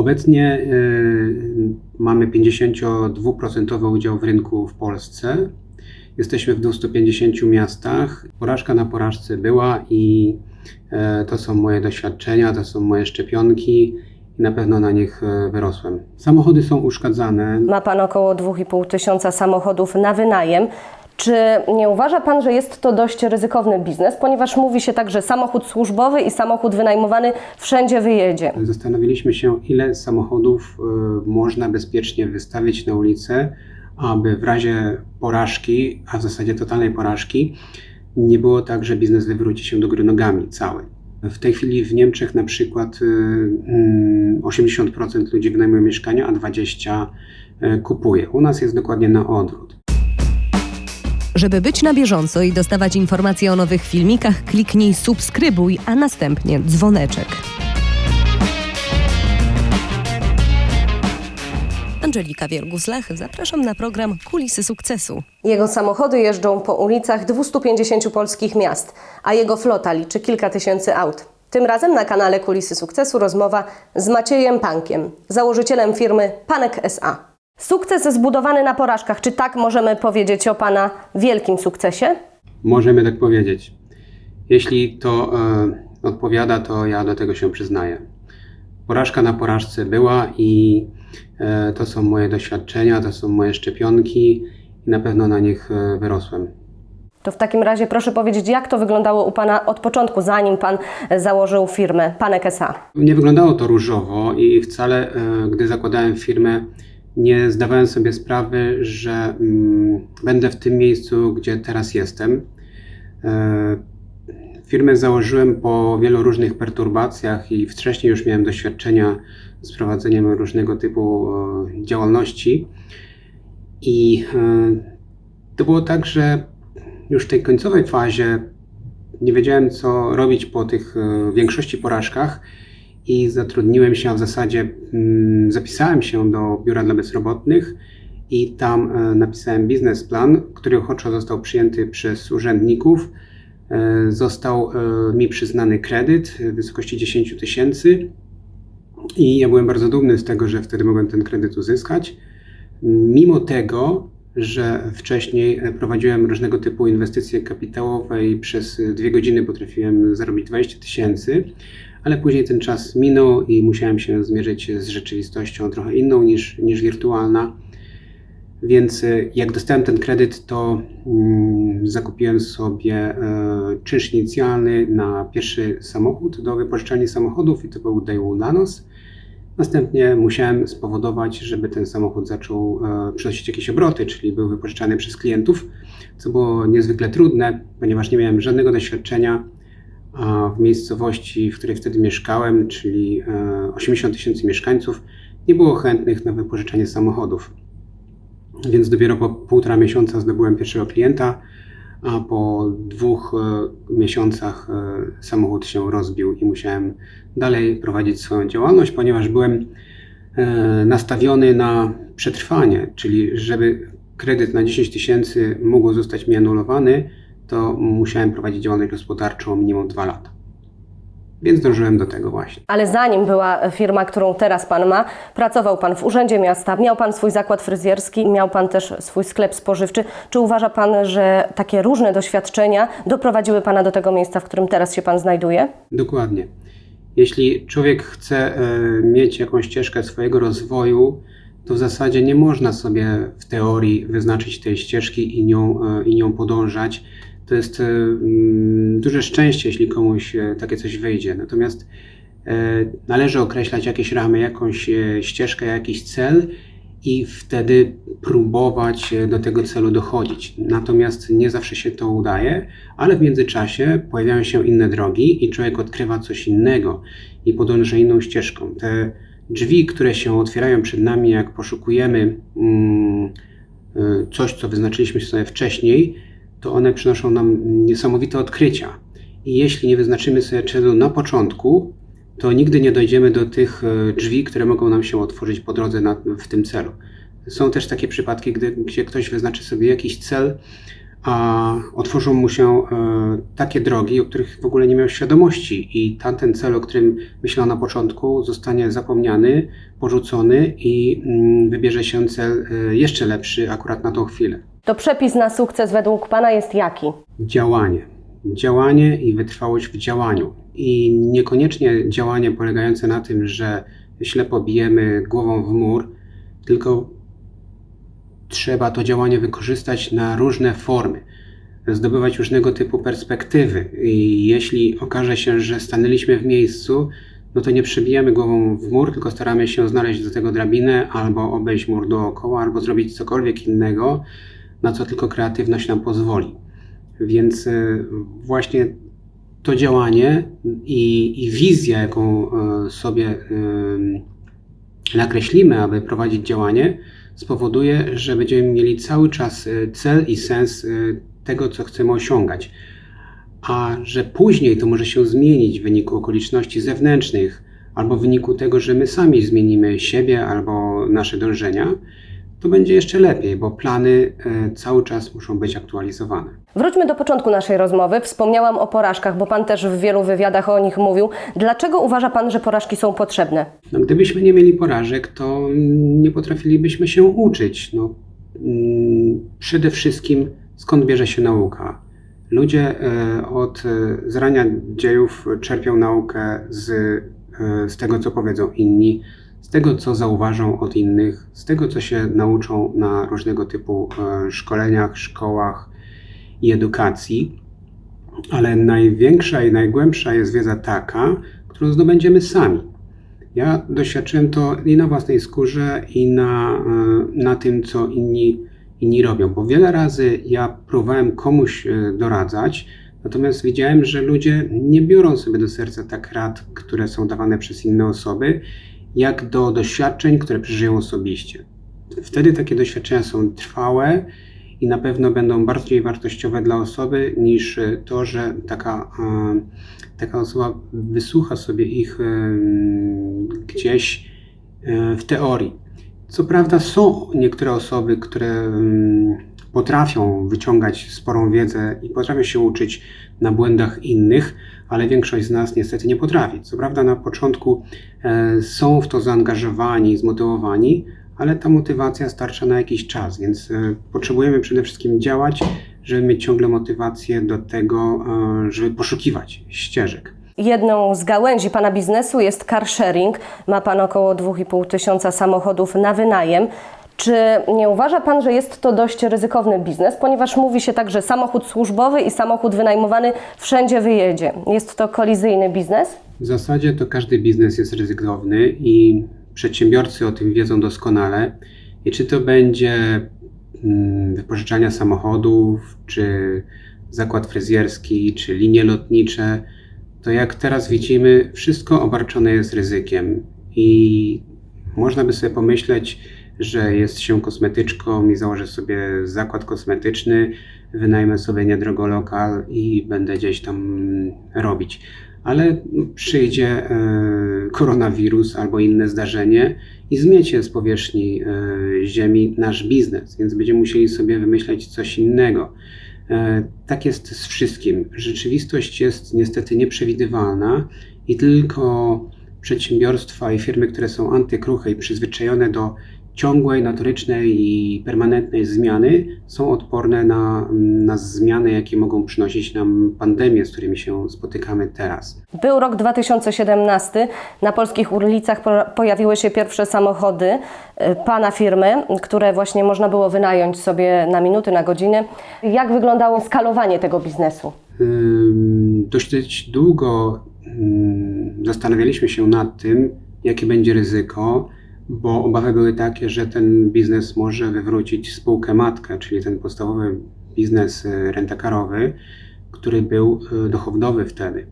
Obecnie y, mamy 52% udział w rynku w Polsce. Jesteśmy w 250 miastach. Porażka na porażce była i e, to są moje doświadczenia, to są moje szczepionki i na pewno na nich e, wyrosłem. Samochody są uszkadzane. Ma Pan około 2,5 tysiąca samochodów na wynajem. Czy nie uważa Pan, że jest to dość ryzykowny biznes, ponieważ mówi się tak, że samochód służbowy i samochód wynajmowany wszędzie wyjedzie? Zastanowiliśmy się, ile samochodów y, można bezpiecznie wystawić na ulicę, aby w razie porażki, a w zasadzie totalnej porażki, nie było tak, że biznes wywróci się do góry nogami cały. W tej chwili w Niemczech na przykład y, mm, 80% ludzi wynajmuje mieszkania, a 20% y, kupuje. U nas jest dokładnie na odwrót. Żeby być na bieżąco i dostawać informacje o nowych filmikach, kliknij subskrybuj, a następnie dzwoneczek. Angelika Wiergus-Lach, zapraszam na program Kulisy Sukcesu. Jego samochody jeżdżą po ulicach 250 polskich miast, a jego flota liczy kilka tysięcy aut. Tym razem na kanale Kulisy Sukcesu rozmowa z Maciejem Pankiem, założycielem firmy Panek SA. Sukces zbudowany na porażkach. Czy tak możemy powiedzieć o Pana wielkim sukcesie? Możemy tak powiedzieć. Jeśli to e, odpowiada, to ja do tego się przyznaję. Porażka na porażce była i e, to są moje doświadczenia, to są moje szczepionki i na pewno na nich e, wyrosłem. To w takim razie proszę powiedzieć, jak to wyglądało u Pana od początku, zanim Pan założył firmę Panek SA? Nie wyglądało to różowo i wcale, e, gdy zakładałem firmę, nie zdawałem sobie sprawy, że mm, będę w tym miejscu, gdzie teraz jestem. E, Firmę założyłem po wielu różnych perturbacjach i wcześniej już miałem doświadczenia z prowadzeniem różnego typu e, działalności. I e, to było tak, że już w tej końcowej fazie nie wiedziałem, co robić po tych większości porażkach i zatrudniłem się, a w zasadzie mm, zapisałem się do biura dla bezrobotnych i tam e, napisałem biznesplan, który ochoczo został przyjęty przez urzędników. E, Został e, mi przyznany kredyt w wysokości 10 tysięcy i ja byłem bardzo dumny z tego, że wtedy mogłem ten kredyt uzyskać. Mimo tego, że wcześniej prowadziłem różnego typu inwestycje kapitałowe i przez dwie godziny potrafiłem zarobić 20 tysięcy, ale później ten czas minął i musiałem się zmierzyć z rzeczywistością trochę inną niż, niż wirtualna. Więc e, jak dostałem ten kredyt, to mm, zakupiłem sobie e, czynsz inicjalny na pierwszy samochód do wypożyczalni samochodów i to był Daewoo Lanos. Następnie musiałem spowodować, żeby ten samochód zaczął e, przynosić jakieś obroty, czyli był wypożyczany przez klientów, co było niezwykle trudne, ponieważ nie miałem żadnego doświadczenia, w miejscowości, w której wtedy mieszkałem, czyli e, 80 tysięcy mieszkańców, nie było chętnych na wypożyczanie samochodów. Więc dopiero po półtora miesiąca zdobyłem pierwszego klienta, a po dwóch e, miesiącach e, samochód się rozbił i musiałem dalej prowadzić swoją działalność, ponieważ byłem e, nastawiony na przetrwanie, czyli żeby kredyt na 10 tysięcy mógł zostać mi anulowany, to musiałem prowadzić działalność gospodarczą minimum 2 lata. Więc dążyłem do tego właśnie. Ale zanim była firma, którą teraz Pan ma, pracował Pan w Urzędzie Miasta, miał Pan swój zakład fryzjerski, miał Pan też swój sklep spożywczy. Czy uważa Pan, że takie różne doświadczenia doprowadziły Pana do tego miejsca, w którym teraz się Pan znajduje? Dokładnie. Jeśli człowiek chce e, mieć jakąś ścieżkę swojego rozwoju, to w zasadzie nie można sobie w teorii wyznaczyć tej ścieżki i nią, e, i nią podążać. To jest e, mm, duże szczęście, jeśli komuś e, takie coś wyjdzie. Natomiast e, należy określać jakieś ramy, jakąś ścieżkę, jakiś cel i wtedy próbować do tego celu dochodzić. Natomiast nie zawsze się to udaje, ale w międzyczasie pojawiają się inne drogi i człowiek odkrywa coś innego i podąża inną ścieżką. Te drzwi, które się otwierają przed nami, jak poszukujemy mm, coś, co wyznaczyliśmy sobie wcześniej, to one przynoszą nam niesamowite odkrycia. I jeśli nie wyznaczymy sobie celu na początku, to nigdy nie dojdziemy do tych e, drzwi, które mogą nam się otworzyć po drodze na, w tym celu. Są też takie przypadki, gdy, gdzie ktoś wyznaczy sobie jakiś cel, a otworzą mu się e, takie drogi, o których w ogóle nie miał świadomości i tamten cel, o którym myślał na początku, zostanie zapomniany, porzucony i mm, wybierze się cel e, jeszcze lepszy akurat na tą chwilę. To przepis na sukces według Pana jest jaki? Działanie. Działanie i wytrwałość w działaniu. I niekoniecznie działanie polegające na tym, że ślepo bijemy głową w mur, tylko trzeba to działanie wykorzystać na różne formy, zdobywać różnego typu perspektywy. I jeśli okaże się, że stanęliśmy w miejscu, no to nie przebijamy głową w mur, tylko staramy się znaleźć do tego drabinę, albo obejść mur dookoła, albo zrobić cokolwiek innego, na co tylko kreatywność nam pozwoli. Więc e, właśnie to działanie i, i wizja, jaką e, sobie e, nakreślimy, aby prowadzić działanie, spowoduje, że będziemy mieli cały czas cel i sens tego, co chcemy osiągać. A że później to może się zmienić w wyniku okoliczności zewnętrznych, albo w wyniku tego, że my sami zmienimy siebie albo nasze dążenia, to będzie jeszcze lepiej, bo plany e, cały czas muszą być aktualizowane. Wróćmy do początku naszej rozmowy. Wspomniałam o porażkach, bo Pan też w wielu wywiadach o nich mówił. Dlaczego uważa Pan, że porażki są potrzebne? No, gdybyśmy nie mieli porażek, to nie potrafilibyśmy się uczyć. No, mm, przede wszystkim skąd bierze się nauka? Ludzie e, od e, zarania dziejów czerpią naukę z, z tego, co powiedzą inni, z tego, co zauważą od innych, z tego, co się nauczą na różnego typu e, szkoleniach, szkołach i edukacji. Ale największa i najgłębsza jest wiedza taka, którą zdobędziemy sami. Ja doświadczyłem to i na własnej skórze, i na, e, na tym, co inni, inni robią, bo wiele razy ja próbowałem komuś e, doradzać, natomiast widziałem, że ludzie nie biorą sobie do serca tak rad, które są dawane przez inne osoby, jak do doświadczeń, które przeżyją osobiście. Wtedy takie doświadczenia są trwałe i na pewno będą bardziej wartościowe dla osoby niż to, że taka, taka osoba wysłucha sobie ich gdzieś e, w teorii. Co prawda są niektóre osoby, które potrafią wyciągać sporą wiedzę i potrafią się uczyć na błędach innych, ale większość z nas niestety nie potrafi. Co prawda na początku e, są w to zaangażowani, zmotywowani, ale ta motywacja starcza na jakiś czas, więc e, potrzebujemy przede wszystkim działać, żeby mieć ciągle motywację do tego, e, żeby poszukiwać ścieżek. Jedną z gałęzi Pana biznesu jest car sharing. Ma Pan około 2,5 tysiąca samochodów na wynajem. Czy nie uważa Pan, że jest to dość ryzykowny biznes, ponieważ mówi się tak, że samochód służbowy i samochód wynajmowany wszędzie wyjedzie. Jest to kolizyjny biznes? W zasadzie to każdy biznes jest ryzykowny i przedsiębiorcy o tym wiedzą doskonale. I czy to będzie mm, wypożyczania samochodów, czy zakład fryzjerski, czy linie lotnicze, to jak teraz widzimy, wszystko obarczone jest ryzykiem. I można by sobie pomyśleć, że jest się kosmetyczką i założę sobie zakład kosmetyczny, wynajmę sobie niedrogo lokal i będę gdzieś tam robić. Ale przyjdzie e, koronawirus albo inne zdarzenie i zmiecie z powierzchni e, ziemi nasz biznes, więc będziemy musieli sobie wymyśleć coś innego. E, Tak jest z wszystkim. Rzeczywistość jest niestety nieprzewidywalna i tylko przedsiębiorstwa i firmy, które są antykruche i przyzwyczajone do ciągłej, notorycznej i permanentnej zmiany, są odporne na, na zmiany, jakie mogą przynosić nam pandemie, z którymi się spotykamy teraz. Był rok 2017. Na polskich ulicach po- pojawiły się pierwsze samochody y, Pana firmy, które właśnie można było wynająć sobie na minuty, na godziny. Jak wyglądało skalowanie tego biznesu? Dość długo zastanawialiśmy się nad tym, jakie będzie ryzyko, bo obawy były takie, że ten biznes może wywrócić spółkę matkę, czyli ten podstawowy biznes y, rentakarowy, który był y, dochodowy wtedy.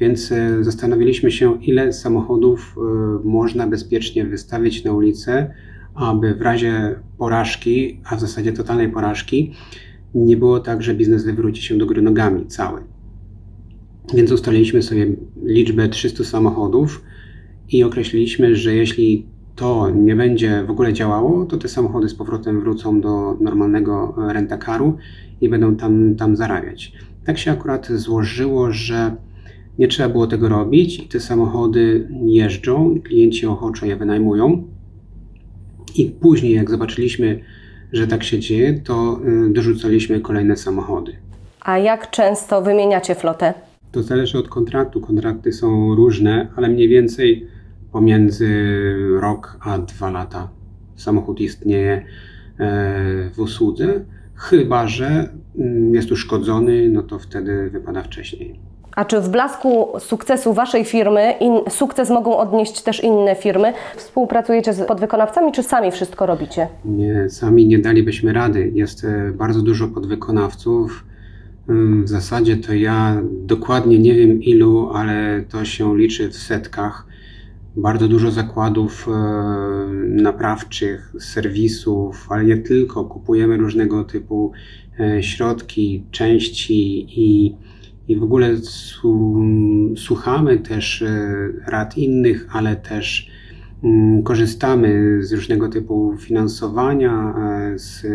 Więc y, zastanawialiśmy się, ile samochodów można bezpiecznie wystawić na ulicę, aby w razie porażki, a w zasadzie totalnej porażki, nie było tak, że biznes wywróci się do góry nogami cały. Więc ustaliliśmy sobie liczbę 300 samochodów i określiliśmy, że jeśli to nie będzie w ogóle działało, to te samochody z powrotem wrócą do normalnego e, rentakaru i będą tam, tam zarabiać. Tak się akurat złożyło, że nie trzeba było tego robić i te samochody jeżdżą, i klienci ochoczo je wynajmują. I później, jak zobaczyliśmy, że tak się dzieje, to y, dorzucaliśmy kolejne samochody. A jak często wymieniacie flotę? To zależy od kontraktu. Kontrakty są różne, ale mniej więcej pomiędzy rok a dwa lata samochód istnieje e, w usłudze. Chyba, że mm, jest uszkodzony, no to wtedy wypada wcześniej. A czy w blasku sukcesu Waszej firmy in, sukces mogą odnieść też inne firmy? Współpracujecie z podwykonawcami, czy sami wszystko robicie? Nie, sami nie dalibyśmy rady. Jest e, bardzo dużo podwykonawców. Ym, W zasadzie to ja dokładnie nie wiem ilu, ale to się liczy w setkach. Bardzo dużo zakładów e, naprawczych, serwisów, ale nie tylko. Kupujemy różnego typu e, środki, części i, i w ogóle słuchamy też e, rad innych, ale też Mm, Korzystamy z różnego typu finansowania, z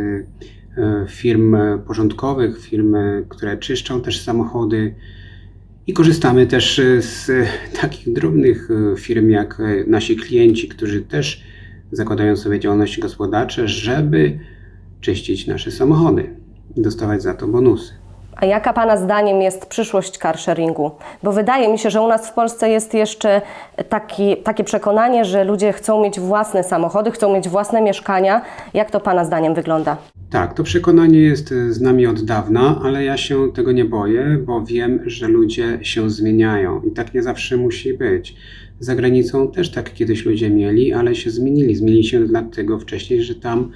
firm porządkowych, firm, które czyszczą też samochody. I korzystamy też e, z takich drobnych e, firm jak e, nasi klienci, którzy też zakładają sobie działalności gospodarcze, żeby czyścić nasze samochody i dostawać za to bonusy. A jaka Pana zdaniem jest przyszłość carsharingu? Bo wydaje mi się, że u nas w Polsce jest jeszcze taki, takie przekonanie, że ludzie chcą mieć własne samochody, chcą mieć własne mieszkania. Jak to Pana zdaniem wygląda? Tak, to przekonanie jest e, z nami od dawna, ale ja się tego nie boję, bo wiem, że ludzie się zmieniają i tak nie zawsze musi być. Za granicą też tak kiedyś ludzie mieli, ale się zmienili. Zmienili się dlatego wcześniej, że tam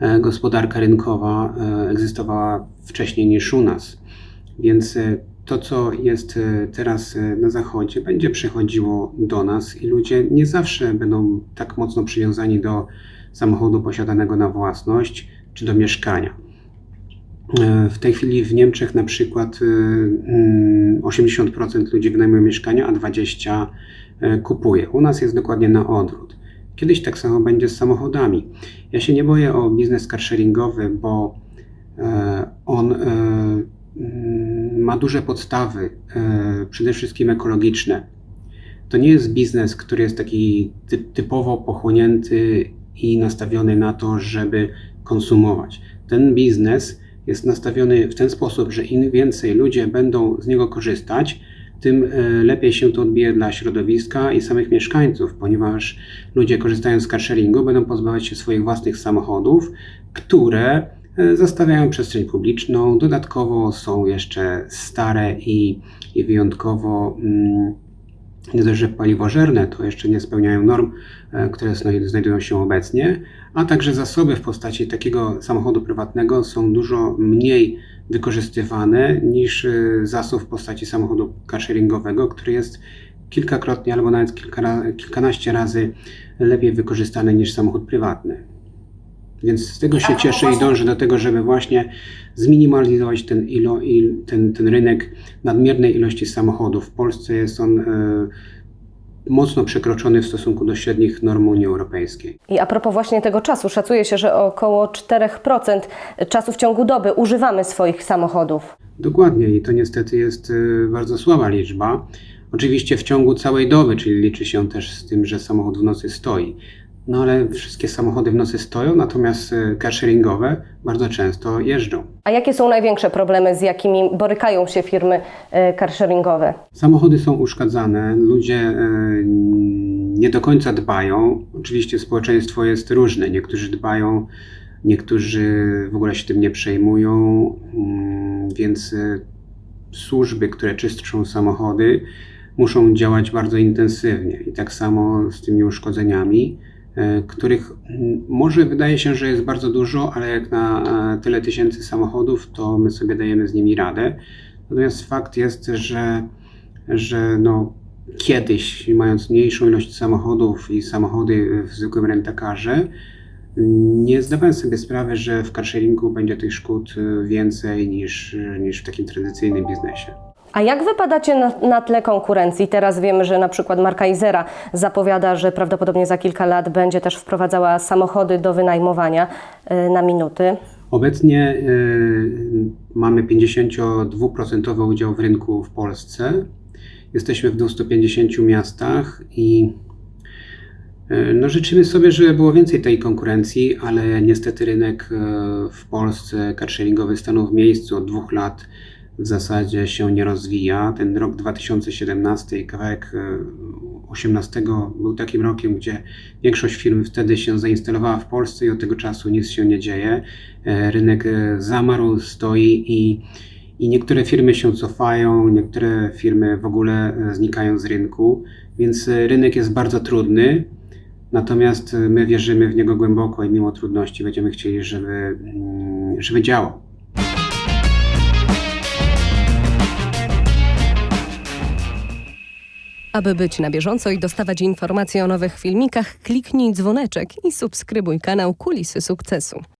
e, gospodarka rynkowa e, egzystowała wcześniej niż u nas. Więc e, to, co jest teraz na zachodzie, będzie przychodziło do nas i ludzie nie zawsze będą tak mocno przywiązani do samochodu posiadanego na własność czy do mieszkania. E, W tej chwili w Niemczech na przykład e, mm, 80% ludzi wynajmuje mieszkania, a 20% e, kupuje. U nas jest dokładnie na odwrót. Kiedyś tak samo będzie z samochodami. Ja się nie boję o biznes carsharingowy, bo on mm, ma duże podstawy, przede wszystkim ekologiczne. To nie jest biznes, który jest taki ty, typowo pochłonięty i nastawiony na to, żeby konsumować. Ten biznes jest nastawiony w ten sposób, że im więcej ludzie będą z niego korzystać, tym e, lepiej się to odbije dla środowiska i samych mieszkańców, ponieważ ludzie korzystając z carsharingu będą pozbawiać się swoich własnych samochodów, które e, zastawiają przestrzeń publiczną. Dodatkowo są jeszcze stare i, i wyjątkowo mm, nie dość, że paliwożerne, to jeszcze nie spełniają norm, e, które znaj- znajdują się obecnie, a także zasoby w postaci takiego samochodu prywatnego są dużo mniej wykorzystywane niż e, zasób w postaci samochodu carsharingowego, który jest kilkakrotnie albo nawet kilkanaście razy lepiej wykorzystany niż samochód prywatny. Więc z tego się cieszę i dążę do tego, żeby właśnie zminimalizować ten, ilo, il, ten, ten rynek nadmiernej ilości samochodów. W Polsce jest on e, mocno przekroczony w stosunku do średnich norm Unii Europejskiej. I a propos właśnie tego czasu, szacuje się, że około 4% czasu w ciągu doby używamy swoich samochodów. Dokładnie i to niestety jest e, bardzo słaba liczba. Oczywiście w ciągu całej doby, czyli liczy się też z tym, że samochód w nocy stoi. No ale wszystkie samochody w nocy stoją, natomiast e, carsharingowe bardzo często jeżdżą. A jakie są największe problemy, z jakimi borykają się firmy e, carsharingowe? Samochody są uszkadzane, ludzie e, nie do końca dbają. Oczywiście społeczeństwo jest różne. Niektórzy dbają, niektórzy w ogóle się tym nie przejmują, mm, więc służby, które czyszczą samochody, muszą działać bardzo intensywnie. I tak samo z tymi uszkodzeniami, których mm, może wydaje się, że jest bardzo dużo, ale jak na e, tyle tysięcy samochodów, to my sobie dajemy z nimi radę. Natomiast fakt jest, że, że no, kiedyś, mając mniejszą ilość samochodów i samochody w zwykłym rentakarze, nie zdawałem sobie sprawy, że w carsharingu będzie tych szkód e, więcej niż, niż w takim tradycyjnym biznesie. A jak wypadacie na, na tle konkurencji? Teraz wiemy, że na przykład marka Izera zapowiada, że prawdopodobnie za kilka lat będzie też wprowadzała samochody do wynajmowania y, na minuty. Obecnie y, mamy 52% udział w rynku w Polsce. Jesteśmy w 250 miastach i y, no, życzymy sobie, żeby było więcej tej konkurencji, ale niestety rynek y, w Polsce carsharingowy stanął w miejscu od dwóch lat. W zasadzie się nie rozwija. Ten rok 2017 i kawałek y, 18 był takim rokiem, gdzie większość firm wtedy się zainstalowała w Polsce i od tego czasu nic się nie dzieje. E, Rynek e, zamarł, stoi i, i niektóre firmy się cofają, niektóre firmy w ogóle e, znikają z rynku, więc e, rynek jest bardzo trudny. Natomiast e, my wierzymy w niego głęboko i mimo trudności będziemy chcieli, żeby, mm, żeby działał. Aby być na bieżąco i dostawać informacje o nowych filmikach, kliknij dzwoneczek i subskrybuj kanał Kulisy Sukcesu.